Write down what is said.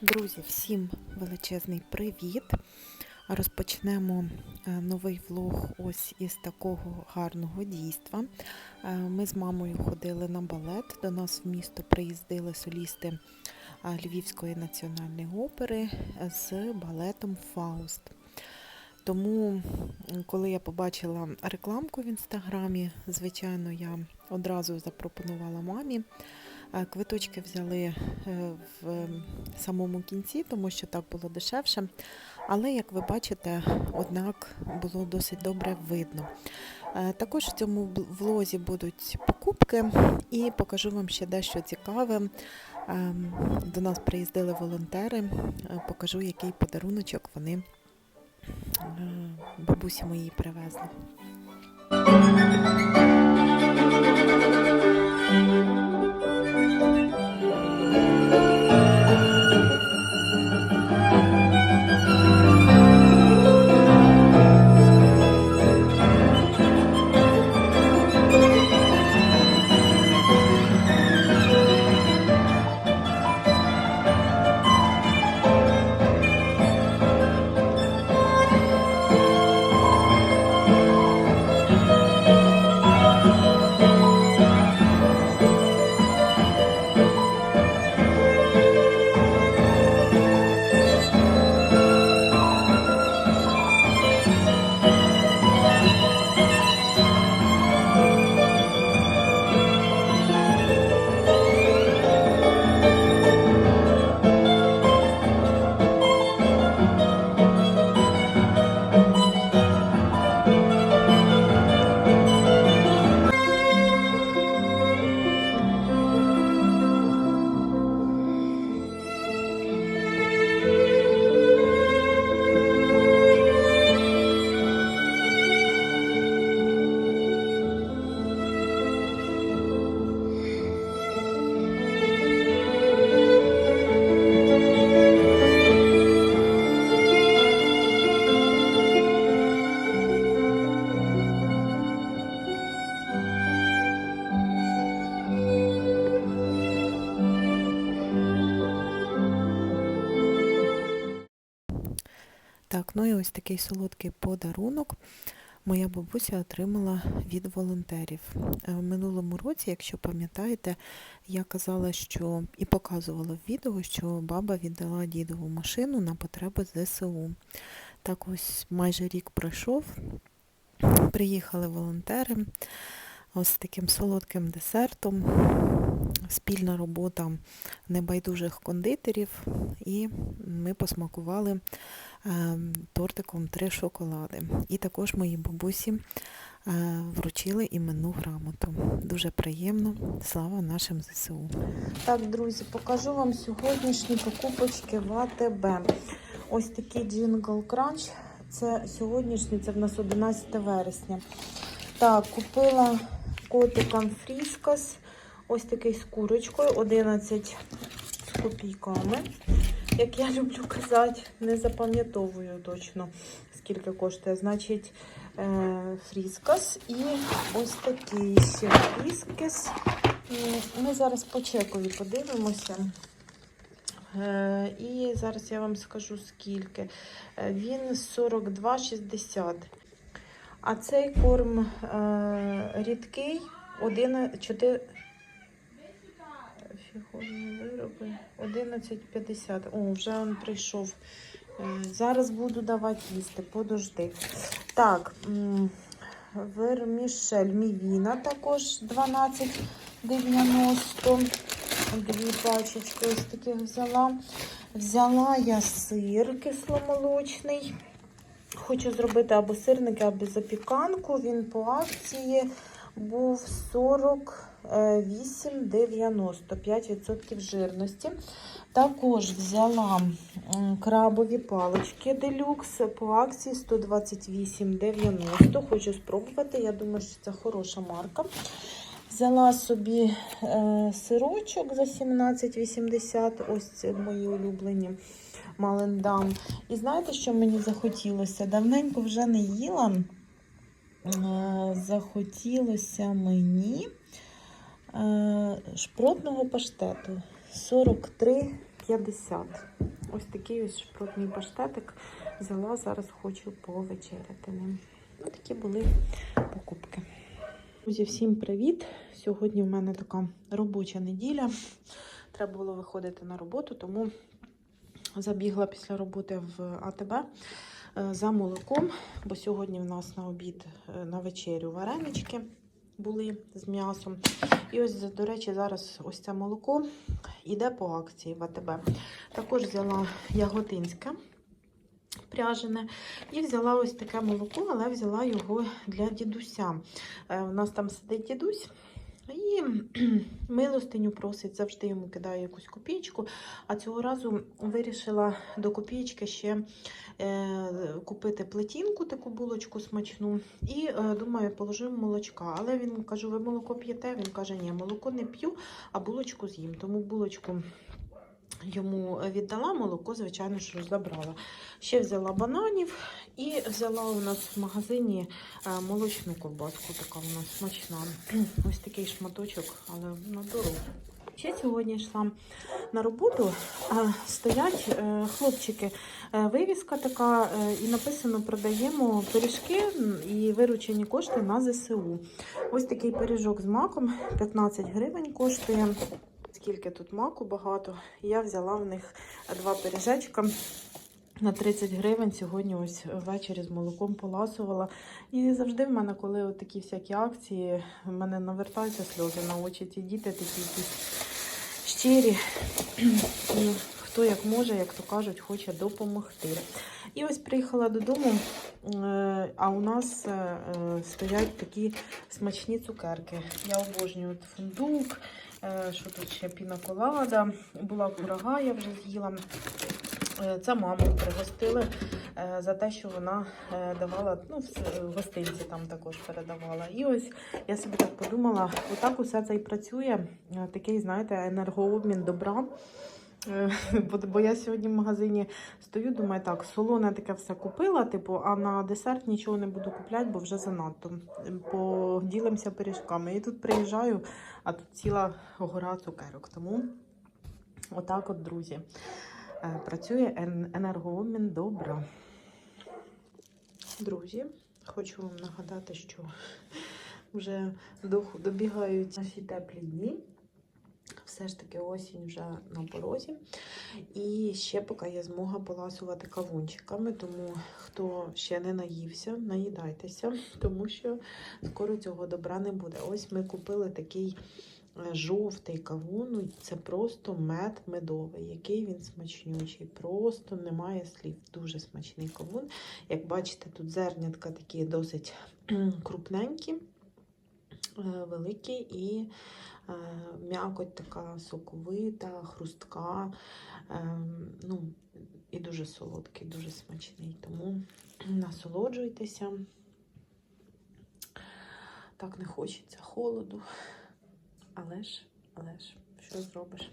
Друзі, всім величезний привіт! Розпочнемо е, новий влог ось із такого гарного дійства. Е, Ми з мамою ходили на балет. До нас в місто приїздили солісти е, Львівської національної опери з балетом Фауст. Тому, коли я побачила рекламку в інстаграмі, звичайно, я одразу запропонувала мамі. Е, Квиточки взяли е, в ем, самому кінці, тому що так було дешевше. Але, як ви бачите, однак було досить добре видно. Е, Також в цьому влозі будуть покупки і покажу вам ще дещо цікаве. Ем, До нас приїздили волонтери, покажу, який подаруночок вони бабусі моїй привезли. Так, ну і ось такий солодкий подарунок моя бабуся отримала від волонтерів. Е, В минулому році, якщо пам'ятаєте, я казала, що і показувала в відео, що баба віддала дідову машину на потреби ЗСУ. Так ось майже рік пройшов, приїхали волонтери ось таким солодким десертом, спільна робота небайдужих кондитерів, і ми посмакували е, тортиком три шоколади. І також моїй бабусі е, вручили іменну грамоту. Дуже приємно. Слава нашим ЗСУ. Так, друзі, покажу вам сьогоднішні покупочки в АТБ. Ось такий джингл кранч. Це сьогоднішній, це в нас 11 вересня. Так, купила котикам фріскас. Ось такий з курочкою, 11 з копійками. Як я люблю казати, не запам'ятовую точно, скільки коштує. Значить, е, фріскас і ось такий ще фріскас. Ми зараз по чекові подивимося. Е, І зараз я вам скажу скільки. Е, Він 42,60. А цей корм рідкий 1, 4, вироби 11,50. О, вже він прийшов. Е, Зараз буду давати їсти, подожди. Так, вермішель мівіна також 12,90. Дві пачечки ось таких взяла. Взяла я сир кисломолочний. Хочу зробити або сирники, або запіканку. Він по акції був 48,90, 5% жирності. Також взяла крабові палички делюкс по акції 128,90. Хочу спробувати. Я думаю, що це хороша марка. Взяла собі е, сирочок за 17,80. Ось мої улюблені Малендам. І знаєте, що мені захотілося? Давненько вже не їла. Е, захотілося мені шпротного паштету 43 50. Ось такий ось шпротний паштетик взяла, зараз хочу повечеряти ним. Ось такі були покупки. Друзі, всім привіт! Сьогодні в мене така робоча неділя. Треба було виходити на роботу, тому забігла після роботи в АТБ е, за молоком, бо сьогодні в нас на обід е, на вечерю варенички були з м'ясом. І ось, до речі, зараз ось це молоко йде по акції в АТБ. Також взяла яготинське пряжене. І взяла ось таке молоко, але взяла його для дідуся. Е, У нас там сидить дідусь. І милостиню просить, завжди йому кидаю якусь копійку. А цього разу вирішила до копійки ще е, купити плетінку, таку булочку смачну. І е, думаю, положив молочка. Але він кажу, ви молоко п'єте? Він каже, ні, молоко не п'ю, а булочку з'їм. Тому булочку йому віддала, молоко, звичайно, що забрала. Ще взяла бананів і взяла у нас в магазині е, молочну ковбаску, така у смачна. Ось такий шматочок, але на дорогу. Ще сьогодні йшла на роботу, стоять е, хлопчики. Е, Вивіска така, і написано: продаємо пиріжки і виручені кошти на ЗСУ. Ось такий пиріжок з маком 15 гривень коштує. Скільки тут маку багато. Я взяла в них два пиріжечка на 30 гривень. Сьогодні ось ввечері з молоком поласувала. І завжди в мене, коли такі всякі акції, в мене навертаються сльози на очі. Ці діти такі якісь щирі. І хто як може, як то кажуть, хоче допомогти. І ось приїхала додому, е, а у нас е, е, стоять такі смачні цукерки. Я обожнюю фундук, що тут ще пінаколада, була курага, я вже з'їла. Це маму пригостили за те, що вона давала, ну, в гостинці там також передавала. І ось я собі так подумала, отак усе це і працює. Такий, знаєте, енергообмін добра. Е, Бо, я сьогодні в магазині стою, думаю, так, солоне таке все купила, типу, а на десерт нічого не буду купляти, бо вже занадто. Поділимося пиріжками. І тут приїжджаю, а тут ціла гора цукерок. Тому отак от, друзі, е, працює ен- енергообмін добра. Друзі, хочу вам нагадати, що вже добігають наші теплі дні. Все ж таки осінь вже на порозі. І ще поки є змога поласувати кавунчиками, тому хто ще не наївся, наїдайтеся, тому що скоро цього добра не буде. Ось ми купили такий е, жовтий кавун. Ну, Це просто мед медовий, який він смачнючий. Просто немає слів. Дуже смачний кавун. Як бачите, тут зернятка такі досить крупненькі, великі і е, м'якоть така соковита, хрустка. е, Ну, і дуже солодкий, дуже смачний. Тому насолоджуйтеся. Так не хочеться холоду. Але ж, але ж, що зробиш?